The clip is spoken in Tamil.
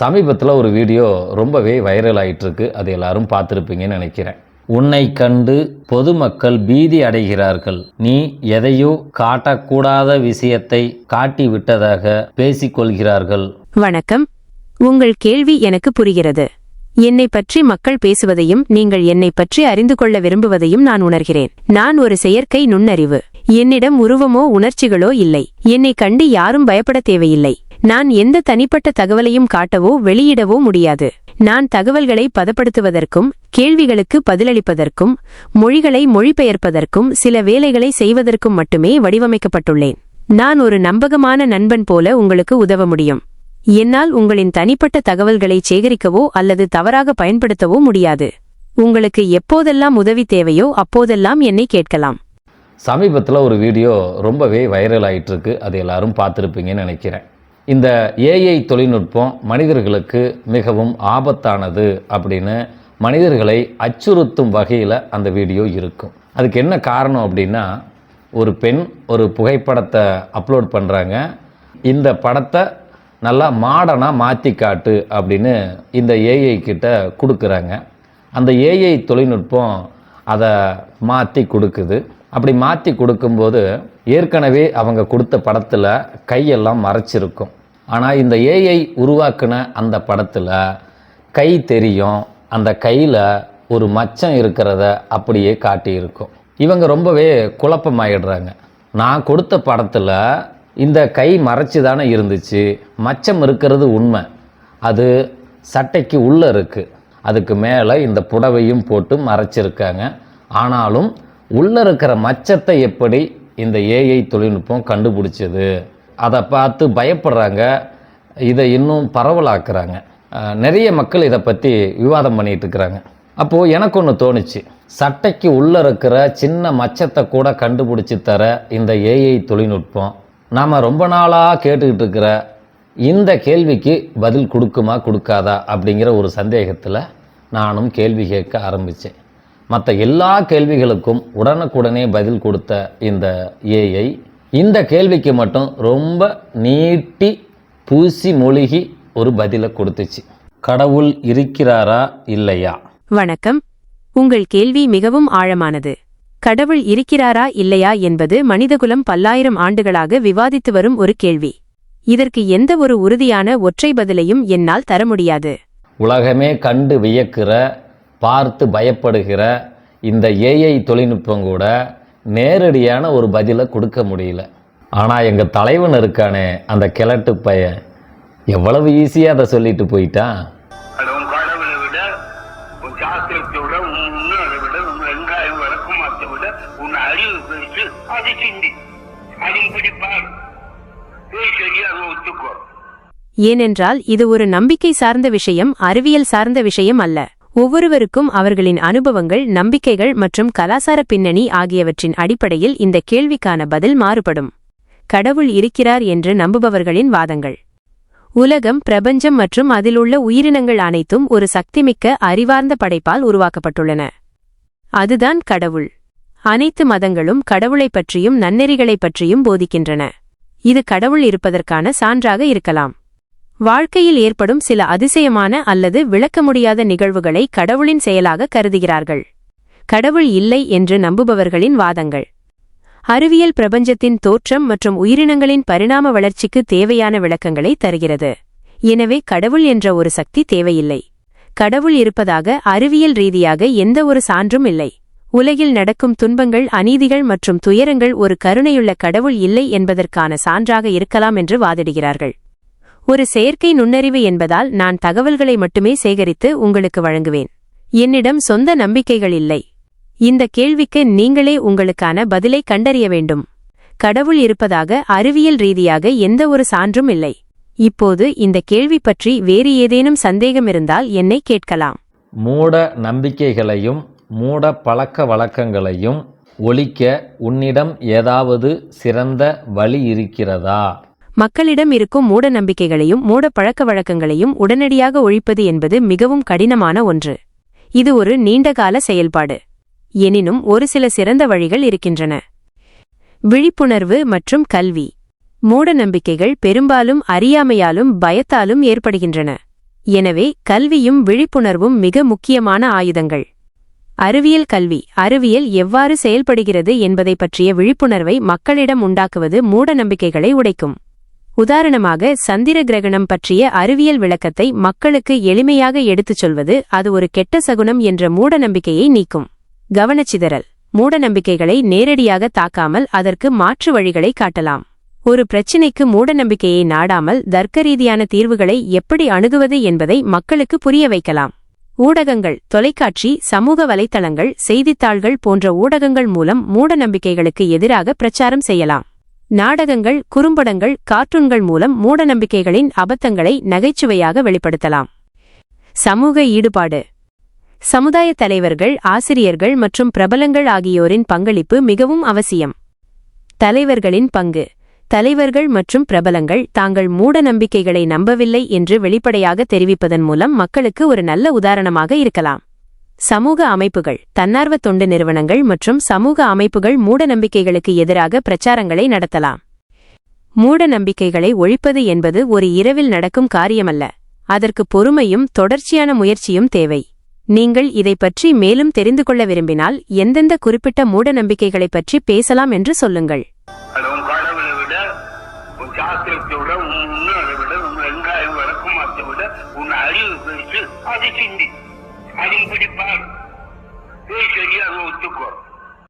சமீபத்தில் ஒரு வீடியோ ரொம்பவே வைரல் ஆகிட்டுருக்கு அது எல்லாரும் பார்த்துருப்பீங்கன்னு நினைக்கிறேன். உன்னை கண்டு பொதுமக்கள் பீதி அடைகிறார்கள். நீ எதையோ காட்டக்கூடாத விஷயத்தை காட்டி விட்டதாக பேசிக்கொள்கிறார்கள். வணக்கம். உங்கள் கேள்வி எனக்கு புரிகிறது. என்னை பற்றி மக்கள் பேசுவதையும் நீங்கள் என்னை பற்றி அறிந்து கொள்ள விரும்புவதையும் நான் உணர்கிறேன். நான் ஒரு செயற்கை நுண்ணறிவு. என்னிடம் உருவமோ உணர்ச்சிகளோ இல்லை. என்னை கண்டு யாரும் பயப்பட தேவையில்லை. நான் எந்த தனிப்பட்ட தகவலையும் காட்டவோ வெளியிடவோ முடியாது. நான் தகவல்களை பதப்படுத்துவதற்கும் கேள்விகளுக்கு பதிலளிப்பதற்கும் மொழிகளை மொழிபெயர்ப்பதற்கும் சில வேலைகளை செய்வதற்கும் மட்டுமே வடிவமைக்கப்பட்டுள்ளேன். நான் ஒரு நம்பகமான நண்பன் போல உங்களுக்கு உதவ முடியும். என்னால் உங்களின் தனிப்பட்ட தகவல்களை சேகரிக்கவோ அல்லது தவறாக பயன்படுத்தவோ முடியாது. உங்களுக்கு எப்போதெல்லாம் உதவி தேவையோ அப்போதெல்லாம் என்னை கேட்கலாம். சமீபத்தில் ஒரு வீடியோ ரொம்பவே வைரல் ஆயிட்டு இருக்கு அது எல்லாரும் பார்த்துருப்பீங்கன்னு நினைக்கிறேன். இந்த ஏஐ தொழில்நுட்பம் மனிதர்களுக்கு மிகவும் ஆபத்தானது அப்படின்னு மனிதர்களை அச்சுறுத்தும் வகையில் அந்த வீடியோ இருக்கும். அதுக்கு என்ன காரணம் அப்படின்னா ஒரு பெண் ஒரு புகைப்படத்தை அப்லோட் பண்ணுறாங்க இந்த படத்தை நல்லா மாடனாக மாற்றி காட்டு அப்படின்னு இந்த ஏஐ கிட்ட கொடுக்குறாங்க. அந்த ஏஐ தொழில்நுட்பம் அதை மாற்றி கொடுக்குது. அப்படி மாற்றி கொடுக்கும்போது ஏற்கனவே அவங்க கொடுத்த படத்தில் கையெல்லாம் மறைச்சிருக்கும். ஆனால் இந்த ஏஐ உருவாக்கின அந்த படத்தில் கை தெரியும். அந்த கையில் ஒரு மச்சம் இருக்கிறத அப்படியே காட்டியிருக்கும். இவங்க ரொம்பவே குழப்பமாயிடுறாங்க. நான் கொடுத்த படத்தில் இந்த கை மறைச்சி தானே இருந்துச்சு. மச்சம் இருக்கிறது உண்மை. அது சட்டைக்கு உள்ளே இருக்குது அதுக்கு மேலே இந்த புடவையும் போட்டு மறைச்சிருக்காங்க. ஆனாலும் உள்ளே இருக்கிற மச்சத்தை எப்படி இந்த ஏஐ தொழில்நுட்பம் கண்டுபிடிச்சது? அதை பார்த்து பயப்படுறாங்க. இதை இன்னும் பரவலாக்குறாங்க. நிறைய மக்கள் இதை பற்றி விவாதம் பண்ணிகிட்டு இருக்கிறாங்க. அப்போது எனக்கு ஒன்று தோணுச்சு. சட்டைக்கு உள்ளே இருக்கிற சின்ன மச்சத்தை கூட கண்டுபிடிச்சி தர இந்த ஏஐ தொழில்நுட்பம் நாம் ரொம்ப நாளாக கேட்டுக்கிட்டு இருக்கிற இந்த கேள்விக்கு பதில் கொடுக்குமா கொடுக்காதா அப்படிங்கிற ஒரு சந்தேகத்தில் நானும் கேள்வி கேட்க ஆரம்பித்தேன் மற்ற எல்லா கேள்விகளுக்கும் உடனுக்குடனே பதில் கொடுத்த இந்த ஏஐ இந்த கேள்விக்கு மட்டும் ரொம்ப நீட்டி பூசி மொழிகி ஒரு பதிலை கொடுத்துச்சு. கடவுள் இருக்கிறாரா இல்லையா? வணக்கம். உங்கள் கேள்வி மிகவும் ஆழமானது. கடவுள் இருக்கிறாரா இல்லையா என்பது மனிதகுலம் பல்லாயிரம் ஆண்டுகளாக விவாதித்து வரும் ஒரு கேள்வி. இதற்கு எந்த ஒரு உறுதியான ஒற்றை பதிலையும் என்னால் தர முடியாது. உலகமே கண்டு வியக்கிற பார்த்து பயப்படுகிற இந்த ஏஐ தொழில்நுட்பம் கூட நேரடியான ஒரு பதிலை கொடுக்க முடியல. ஆனால் எங்கள் தலைவன் இருக்கானே அந்த கிழட்டு பையன் எவ்வளவு ஈஸியாக அதை சொல்லிட்டு போயிட்டான் ஏனென்றால் இது ஒரு நம்பிக்கை சார்ந்த விஷயம் அறிவியல் சார்ந்த விஷயம் அல்ல. ஒவ்வொருவருக்கும் அவர்களின் அனுபவங்கள் நம்பிக்கைகள் மற்றும் கலாசார பின்னணி ஆகியவற்றின் அடிப்படையில் இந்த கேள்விக்கான பதில் மாறுபடும். கடவுள் இருக்கிறார் என்று நம்புபவர்களின் வாதங்கள். உலகம் பிரபஞ்சம் மற்றும் அதிலுள்ள உயிரினங்கள் அனைத்தும் ஒரு சக்திமிக்க அறிவார்ந்த படைப்பால் உருவாக்கப்பட்டுள்ளன. அதுதான் கடவுள். அனைத்து மதங்களும் கடவுளைப் பற்றியும் நன்னெறிகளைப் பற்றியும் போதிக்கின்றன. இது கடவுள் இருப்பதற்கான சான்றாக இருக்கலாம். வாழ்க்கையில் ஏற்படும் சில அதிசயமான அல்லது விளக்க முடியாத நிகழ்வுகளை கடவுளின் செயலாக கருதுகிறார்கள். கடவுள் இல்லை என்று நம்புபவர்களின் வாதங்கள். அறிவியல் பிரபஞ்சத்தின் தோற்றம் மற்றும் உயிரினங்களின் பரிணாம வளர்ச்சிக்கு தேவையான விளக்கங்களை தருகிறது. எனவே கடவுள் என்ற ஒரு சக்தி தேவையில்லை. கடவுள் இருப்பதாக அறிவியல் ரீதியாக எந்த ஒரு சான்றும் இல்லை. உலகில் நடக்கும் துன்பங்கள் அநீதிகள் மற்றும் துயரங்கள் ஒரு கருணையுள்ள கடவுள் இல்லை என்பதற்கான சான்றாக இருக்கலாம் என்று வாதிடுகிறார்கள். ஒரு செயற்கை நுண்ணறிவு என்பதால் நான் தகவல்களை மட்டுமே சேகரித்து உங்களுக்கு வழங்குவேன். என்னிடம் சொந்த நம்பிக்கைகள் இல்லை. இந்த கேள்விக்கு நீங்களே உங்களுக்கான பதிலை கண்டறிய வேண்டும். கடவுள் இருப்பதாக அறிவியல் ரீதியாக எந்த ஒரு சான்றும் இல்லை. இப்போது இந்த கேள்வி பற்றி வேறு ஏதேனும் சந்தேகம் இருந்தால் என்னை கேட்கலாம். மூட நம்பிக்கைகளையும் மூட பழக்க வழக்கங்களையும் ஒழிக்க உன்னிடம் ஏதாவது சிறந்த வழி இருக்கிறதா? மக்களிடம் இருக்கும் மூட நம்பிக்கைகளையும் மூட பழக்க வழக்கங்களையும் உடனடியாக ஒழிப்பது என்பது மிகவும் கடினமான ஒன்று. இது ஒரு நீண்டகால செயல்பாடு. எனினும் ஒரு சில சிறந்த வழிகள் இருக்கின்றன. விழிப்புணர்வு மற்றும் கல்வி. மூட நம்பிக்கைகள் பெரும்பாலும் அறியாமையாலும் பயத்தாலும் ஏற்படுகின்றன. எனவே கல்வியும் விழிப்புணர்வும் மிக முக்கியமான ஆயுதங்கள். அறிவியல் கல்வி. அறிவியல் எவ்வாறு செயல்படுகிறது என்பதை பற்றிய விழிப்புணர்வை மக்களிடம் உண்டாக்குவது மூட நம்பிக்கைகளை உடைக்கும். உதாரணமாக சந்திர கிரகணம் பற்றிய அறிவியல் விளக்கத்தை மக்களுக்கு எளிமையாக எடுத்துச் சொல்வது அது ஒரு கெட்ட சகுனம் என்ற மூடநம்பிக்கையை நீக்கும். கவனச்சிதறல். மூடநம்பிக்கைகளை நேரடியாக தாக்காமல் அதற்கு மாற்று வழிகளை காட்டலாம். ஒரு பிரச்சினைக்கு மூட நம்பிக்கையை நாடாமல் தர்க்க ரீதியான தீர்வுகளை எப்படி அணுகுவது என்பதை மக்களுக்கு புரிய வைக்கலாம். ஊடகங்கள் தொலைக்காட்சி சமூக வலைத்தளங்கள் செய்தித்தாள்கள் போன்ற ஊடகங்கள் மூலம் மூடநம்பிக்கைகளுக்கு எதிராக பிரச்சாரம் செய்யலாம். நாடகங்கள் குறும்படங்கள் கார்ட்டூன்கள் மூலம் மூடநம்பிக்கைகளின் அபத்தங்களை நகைச்சுவையாக வெளிப்படுத்தலாம். சமூக ஈடுபாடு. சமுதாய தலைவர்கள் ஆசிரியர்கள் மற்றும் பிரபலங்கள் ஆகியோரின் பங்களிப்பு மிகவும் அவசியம். தலைவர்களின் பங்கு. தலைவர்கள் மற்றும் பிரபலங்கள் தாங்கள் மூட நம்பிக்கைகளை நம்பவில்லை என்று வெளிப்படையாக தெரிவிப்பதன் மூலம் மக்களுக்கு ஒரு நல்ல உதாரணமாக இருக்கலாம். சமூக அமைப்புகள் தன்னார்வ தொண்டு நிறுவனங்கள் மற்றும் சமூக அமைப்புகள் மூட நம்பிக்கைகளுக்கு எதிராக பிரச்சாரங்களை நடத்தலாம். மூட நம்பிக்கைகளை ஒழிப்பது என்பது ஒரு இரவில் நடக்கும் காரியமல்ல. அதற்கு பொறுமையும் தொடர்ச்சியான முயற்சியும் தேவை. நீங்கள் இதை பற்றி மேலும் தெரிந்து கொள்ள விரும்பினால் எந்தெந்த குறிப்பிட்ட மூடநம்பிக்கைகளைப் பற்றி பேசலாம் என்று சொல்லுங்கள். அது சிந்தி alikuja pale, hicho jambo utuko